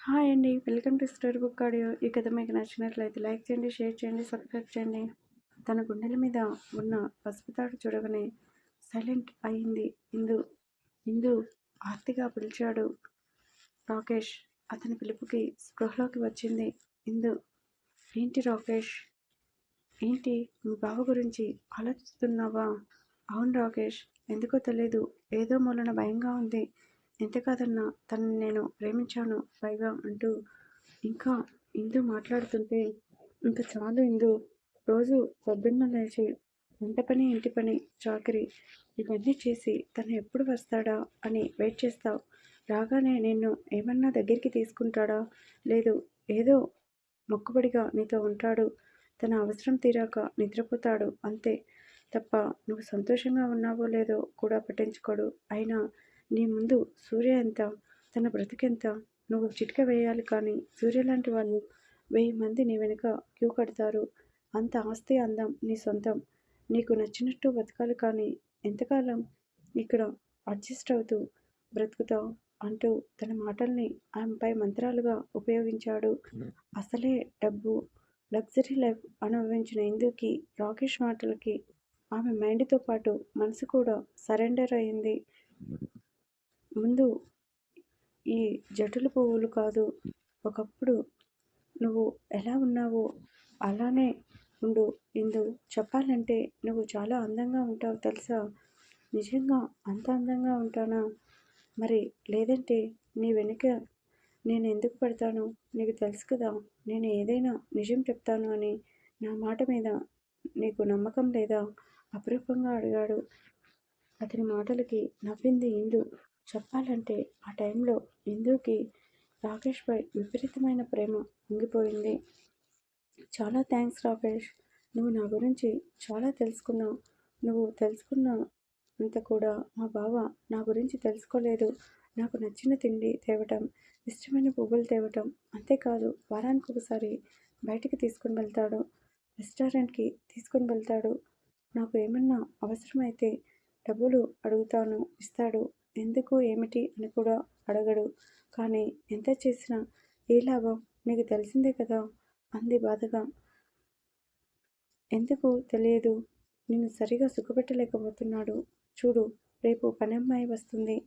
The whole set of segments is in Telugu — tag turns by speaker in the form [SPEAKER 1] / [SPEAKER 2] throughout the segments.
[SPEAKER 1] హాయ్ అండి. Welcome to story book audio. ఈ కథ మీకు నచ్చినట్లయితే లైక్ చేయండి షేర్ చేయండి సబ్స్క్రైబ్ చేయండి. తన గుండెల మీద ఉన్న పసుపు తాడు చూడగానే సైలెంట్ అయింది. ఇందు ఇందు ఆర్తిగా పిలిచాడు రాకేష్. అతని పిలుపుకి స్పృహలోకి వచ్చింది ఇందు. ఏంటి రాకేష్? ఏంటి? మీ బావ గురించి ఆలోచిస్తున్నావా? అవును రాకేష్. ఎందుకో తెలియదు ఏదో మూలన భయంగా ఉంది. ఎంత కాదన్నా తనని నేను ప్రేమించాను పైగా అంటూ ఇంకా ఇందు మాట్లాడుతుంటే ఇంకా చాలు ఇందు. రోజు పొద్దున్న లేచి వంట పని ఇంటి పని చాకరీ ఇవన్నీ చేసి తను ఎప్పుడు వస్తాడా అని వెయిట్ చేస్తావు. రాగానే నిన్ను ఏమన్నా దగ్గరికి తీసుకుంటాడా? లేదు ఏదో మొక్కుబడిగా నీతో ఉంటాడు. తన అవసరం తీరాక నిద్రపోతాడు అంతే తప్ప నువ్వు సంతోషంగా ఉన్నావో లేదో కూడా పట్టించుకోడు. అయినా నీ ముందు సూర్య ఎంత? తన బ్రతికెంత? నువ్వు చిట్క వేయాలి కానీ సూర్య లాంటి వాళ్ళు వెయ్యి మంది నీ వెనుక క్యూ కడతారు. అంత ఆస్తి అందం నీ సొంతం. నీకు నచ్చినట్టు బతకాలి కానీ ఎంతకాలం ఇక్కడ అడ్జస్ట్ అవుతూ బ్రతుకుతావు అంటూ తన మాటల్ని ఆమెపై మంత్రాలుగా ఉపయోగించాడు. అసలే డబ్బు లగ్జరీ లైఫ్ అనుభవించిన ఇందుకి రాకేష్ మాటలకి ఆమె మైండ్తో పాటు మనసు కూడా సరెండర్ అయింది. ముందు ఈ జటుల పువ్వులు కాదు. ఒకప్పుడు నువ్వు ఎలా ఉన్నావో అలానే ఉండు. ఇందు చెప్పాలంటే నువ్వు చాలా అందంగా ఉంటావు తెలుసా? నిజంగా అంత అందంగా ఉంటానా? మరి లేదంటే నీ వెనుక నేను ఎందుకు పడతాను? నీకు తెలుసు కదా నేను ఏదైనా నిజం చెప్తాను అని నా మాట మీద నీకు నమ్మకం లేదా? అపురూపంగా అడిగాడు. అతని మాటలకి నవ్వింది ఇందు. చెప్పాలంటే ఆ టైంలో ఇందుకి రాకేష్పై విపరీతమైన ప్రేమ ఉంగిపోయింది. చాలా థ్యాంక్స్ రాకేష్. నువ్వు నా గురించి చాలా తెలుసుకున్నావు. నువ్వు తెలుసుకున్న అంత కూడా మా బావ నా గురించి తెలుసుకోలేదు. నాకు నచ్చిన తిండి తేవటం ఇష్టమైన పువ్వులు తేవటం అంతేకాదు వారానికి ఒకసారి బయటికి తీసుకుని వెళ్తాడు. రెస్టారెంట్కి తీసుకుని వెళ్తాడు. నాకు ఏమన్నా అవసరమైతే డబ్బులు అడుగుతాను ఇస్తాడు. ఎందుకు ఏమిటి అని కూడా అడగడు. కానీ ఎంత చేసినా ఏ లాభం నీకు తెలిసిందే కదా అంది బాధగా. ఎందుకు తెలియదు? నిన్ను సరిగా సుఖపెట్టలేకపోతున్నాడు. చూడు రేపు పని అమ్మాయి వస్తుంది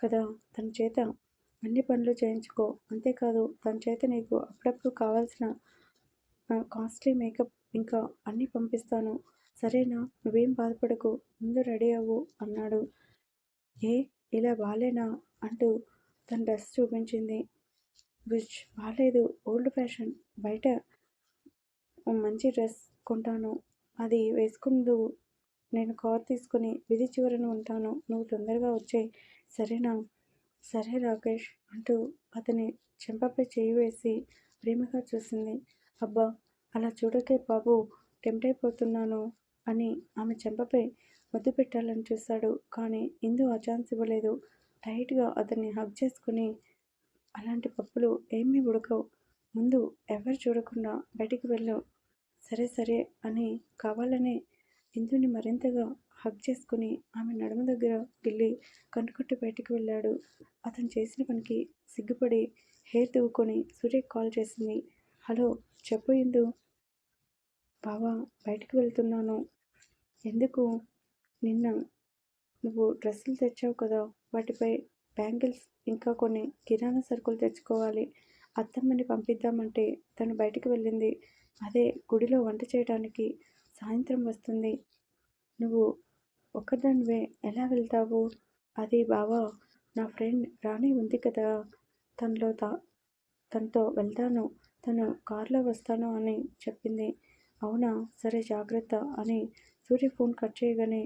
[SPEAKER 1] కదా తన చేత. అన్ని పనులు చేయించుకో. అంతేకాదు తన చేత నీకు అప్పుడప్పుడు కావాల్సిన కాస్ట్లీ మేకప్ ఇంకా అన్నీ పంపిస్తాను. సరేనా? నువ్వేం బాధపడకు. ముందు రెడీ అవ్వు అన్నాడు. ఏ? ఇలా బాలేనా అంటూ తన డ్రెస్ చూపించింది. బుజ్ బాగాలేదు ఓల్డ్ ఫ్యాషన్. బయట మంచి డ్రెస్ కొంటాను. అది వేసుకుందు. నేను కార్ తీసుకుని విధి చివరన ఉంటాను. నువ్వు తొందరగా వచ్చే. సరేనా? సరే రాకేష్ అంటూ అతని చెంపపై చేయి వేసి ప్రేమగా చూసింది. అబ్బా అలా చూడకే బాబు టెంప్ట్ అయిపోతున్నాను అని ఆమె చెంపపై ముద్దు పెట్టాలని చూశాడు. కానీ ఇందు ఆ ఛాన్స్ ఇవ్వలేదు. టైట్గా అతన్ని హగ్ చేసుకుని అలాంటి పప్పులు ఏమీ ఉడకవు. ముందు ఎవరు చూడకుండా బయటికి వెళ్ళు. సరే సరే అని కావాలనే ఇందుని మరింతగా హగ్ చేసుకుని ఆమె నడుమ దగ్గర గిల్లి కనుకొట్టి బయటికి వెళ్ళాడు. అతను చేసిన పనికి సిగ్గుపడి హెయిర్ దువ్వుకొని సూర్యకి కాల్ చేసింది. హలో చెప్పు ఇందు. బావా బయటికి వెళ్తున్నాను. ఎందుకు నిన్న నువ్వు డ్రెస్సులు తెచ్చావు కదా వాటిపై బ్యాంగిల్స్ ఇంకా కొన్ని కిరాణా సరుకులు తెచ్చుకోవాలి. అత్తమ్మని పంపిద్దామంటే తను బయటికి వెళ్ళింది. అదే గుడిలో వంట చేయడానికి సాయంత్రం వస్తుంది. నువ్వు ఒక్కదానివే ఎలా వెళ్తావు? అది బావా నా ఫ్రెండ్ రాణి ఉంది కదా తనలో తా తనతో వెళ్తాను. తను కారులో వస్తాను అని చెప్పింది. అవునా? సరే జాగ్రత్త అని సూర్య ఫోన్ కట్ చేయగానే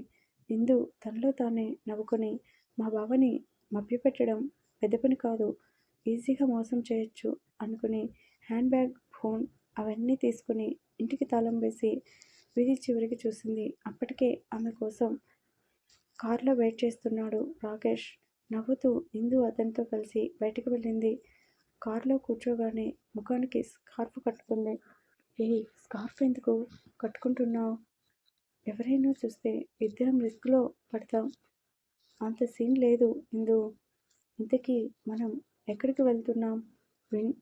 [SPEAKER 1] ఇందు తనలో తానే నవ్వుకొని మా బావని మభ్యపెట్టడం పెద్ద పని కాదు ఈజీగా మోసం చేయొచ్చు అనుకుని హ్యాండ్ బ్యాగ్ ఫోన్ అవన్నీ తీసుకుని ఇంటికి తాళం వేసి వీధి చివరికి చూసింది. అప్పటికే ఆమె కోసం కారులో వెయిట్ చేస్తున్నాడు రాకేష్. నవ్వుతూ ఇందు అతనితో కలిసి బయటకు వెళ్ళింది. కారులో కూర్చోగానే ముఖానికి స్కార్ఫ్ కట్టుకుంది. ఏ స్కార్ఫ్ ఎందుకు కట్టుకుంటున్నావు? ఎవరైనా చూస్తే ఇద్దరం రిస్క్లో పడతాం. అంత సీన్ లేదు. ఇందు ఇంతకీ మనం ఎక్కడికి వెళ్తున్నాం? విన్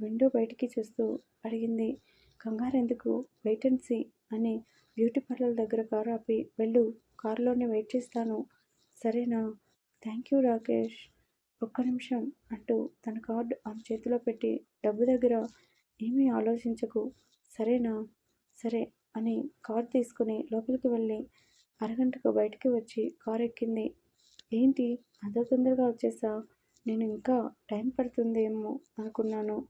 [SPEAKER 1] విండో బయటికి చూస్తూ అడిగింది. కంగారెందుకు వెయిట్ అండ్ సీ అని బ్యూటీ పార్లర్ దగ్గర కారు ఆపి వెళ్ళు కారులోనే వెయిట్ చేస్తాను. సరేనా? Thank you Rakesh. ఒక్క నిమిషం అంటూ తన కార్డు ఆమె చేతిలో పెట్టి డబ్బు దగ్గర ఏమీ ఆలోచించకు. సరేనా? సరే. అని కార్ తీసుకుని లోపలికి వెళ్ళి అరగంటకు బయటికి వచ్చి కార్ ఎక్కింది. ఏంటి? అంత తొందరగా వచ్చేసా? నేను ఇంకా టైం పడుతుందేమో అనుకున్నాను.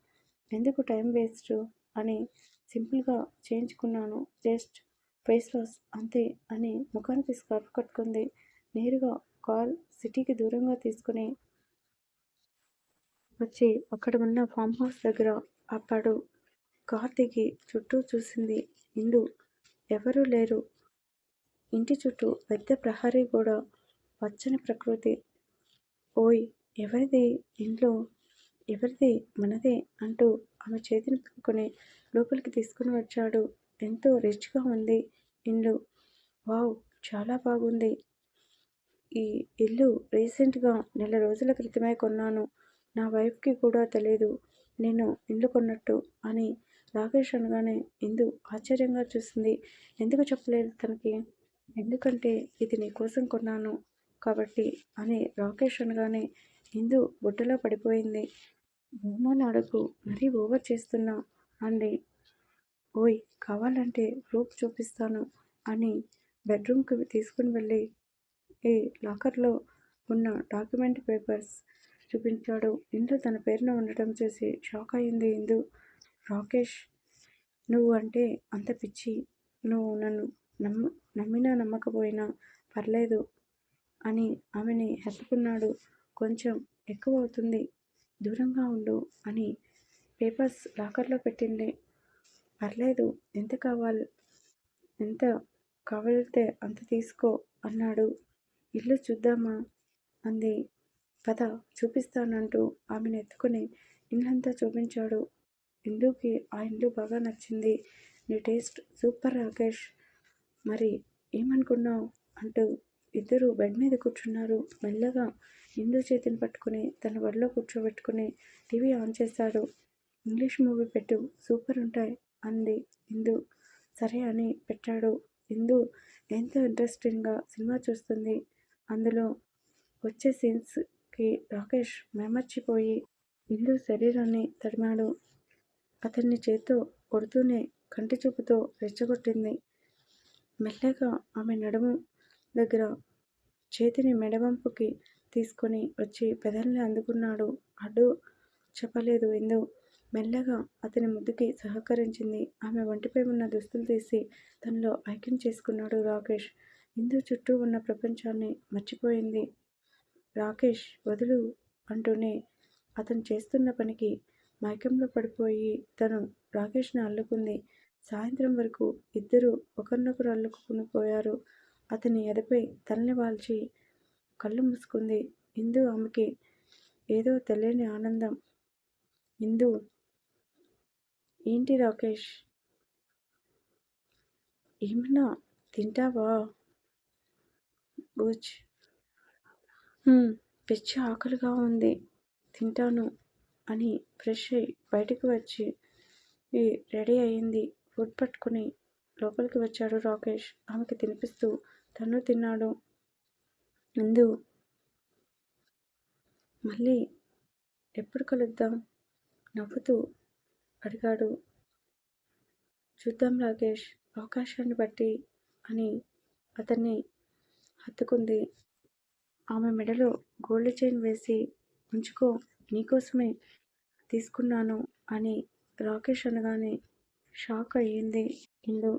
[SPEAKER 1] ఎందుకు టైం వేస్ట్ అని సింపుల్గా చేయించుకున్నాను. జస్ట్ ఫేస్ వాష్ అంతే అని ముఖానికి స్కార్ఫ్ కట్టుకుంది. నేరుగా కార్ సిటీకి దూరంగా తీసుకుని వచ్చి అక్కడ ఉన్న ఫామ్ హౌస్ దగ్గర ఆపాడు. కార్తికి చుట్టూ చూసింది ఇందు ఎవరూ లేరు. ఇంటి చుట్టూ పెద్ద ప్రహరీ గోడ పచ్చని ప్రకృతి. ఓయ్ ఎవరిది? ఇంట్లో ఎవరిది? మనదే అంటూ ఆమె చేతిని పట్టుకొని లోపలికి తీసుకుని వచ్చాడు. ఎంతో రిచ్గా ఉంది ఇల్లు వావ్ చాలా బాగుంది. ఈ ఇల్లు రీసెంట్గా నెల రోజుల క్రితమే కొన్నాను. నా వైఫ్కి కూడా తెలియదు నేను ఇల్లు కొన్నట్టు అని రాకేష్ అనగానే ఇందు ఆశ్చర్యంగా చూసింది ఎందుకు చెప్పలేదు తనకి? ఎందుకంటే ఇది నీ కోసం కొన్నాను కాబట్టి అని రాకేష్ అనగానే ఇందు బుట్టలో పడిపోయింది. బొమ్మలు అడుగు మరీ ఓవర్ చేస్తున్నా అండి ఓయ్ కావాలంటే ప్రూఫ్ చూపిస్తాను అని బెడ్రూమ్కి తీసుకుని వెళ్ళి ఈ లాకర్లో ఉన్న డాక్యుమెంట్ పేపర్స్ చూపించాడు. ఇంట్లో తన పేరున ఉండటం చూసి షాక్ అయింది ఇందు. రాకేష్ నువ్వు అంటే అంత పిచ్చి. నువ్వు నన్ను నమ్మ నమ్మినా నమ్మకపోయినా పర్లేదు అని ఆమెని హత్తుకున్నాడు. కొంచెం ఎక్కువ అవుతుంది దూరంగా ఉండు అని పేపర్స్ లాకర్లో పెట్టింది. పర్లేదు ఎంత కావాలి ఎంత కావాలితే అంత తీసుకో అన్నాడు. ఇల్లు చూద్దామా? అంది. పద చూపిస్తానంటూ ఆమెను ఎత్తుకుని ఇల్లంతా చూపించాడు. ఇందుకి ఆ ఇల్లు బాగా నచ్చింది. నీ టేస్ట్ సూపర్ రాకేష్. మరి ఏమనుకున్నావు? అంటూ ఇద్దరు బెడ్ మీద కూర్చున్నారు. మెల్లగా ఇందు చేతిని పట్టుకుని తన బడిలో కూర్చోబెట్టుకుని టీవీ ఆన్ చేశాడు ఇంగ్లీష్ మూవీ పెట్టు సూపర్ ఉంటాయి అంది ఇందు. సరే అని పెట్టాడు. ఇందు ఎంతో ఇంట్రెస్టింగ్గా సినిమా చూస్తుంది. అందులో వచ్చే సీన్స్కి రాకేష్ మేమర్చిపోయి ఇందు శరీరాన్ని తడిమాడు. అతన్ని చేత్తో కొడుతూనే కంటి చూపుతో రెచ్చగొట్టింది. మెల్లగా ఆమె నడుము దగ్గర చేతిని మెడవంపుకి తీసుకొని వచ్చి పెదల్ని అందుకున్నాడు. అడ్డు చెప్పలేదు ఎందు మెల్లగా అతని ముద్దుకి సహకరించింది. ఆమె ఒంటిపై ఉన్న దుస్తులు తీసి తనలో ఐక్యం చేసుకున్నాడు రాకేష్. ఇందు చుట్టూ ఉన్న ప్రపంచాన్ని మర్చిపోయింది. రాకేష్ వదులు అంటూనే అతను చేస్తున్న పనికి మైకంలో పడిపోయి తను రాకేష్ని అల్లుకుంది. సాయంత్రం వరకు ఇద్దరు ఒకరినొకరు అల్లుకుని పోయారు. అతని ఎదపై తలని వాల్చి కళ్ళు మూసుకుంది. ఇందు ఆమెకి ఏదో తెలియని ఆనందం. ఇందు ఏంటి రాకేష్? ఏమన్నా తింటావా? బూచ్ పిచ్చి ఆకలిగా ఉంది. తింటాను. అని ఫ్రెష్ అయ్యి బయటకు వచ్చి రెడీ అయింది. ఫుడ్ పట్టుకుని లోపలికి వచ్చాడు రాకేష్. ఆమెకి తినిపిస్తూ తను తిన్నాడు. ఇందు మళ్ళీ ఎప్పుడు కలుద్దాం? నవ్వుతూ అడిగాడు. చూద్దాం రాకేష్. అవకాశాన్ని బట్టి అని అతన్ని హత్తుకుంది. ఆమె మెడలో గోల్డ్ చైన్ వేసి ఉంచుకో. నీకోసమే తీసుకున్నాను అని రాకేష్ అనగానే షాక్ అయ్యింది ఇందు.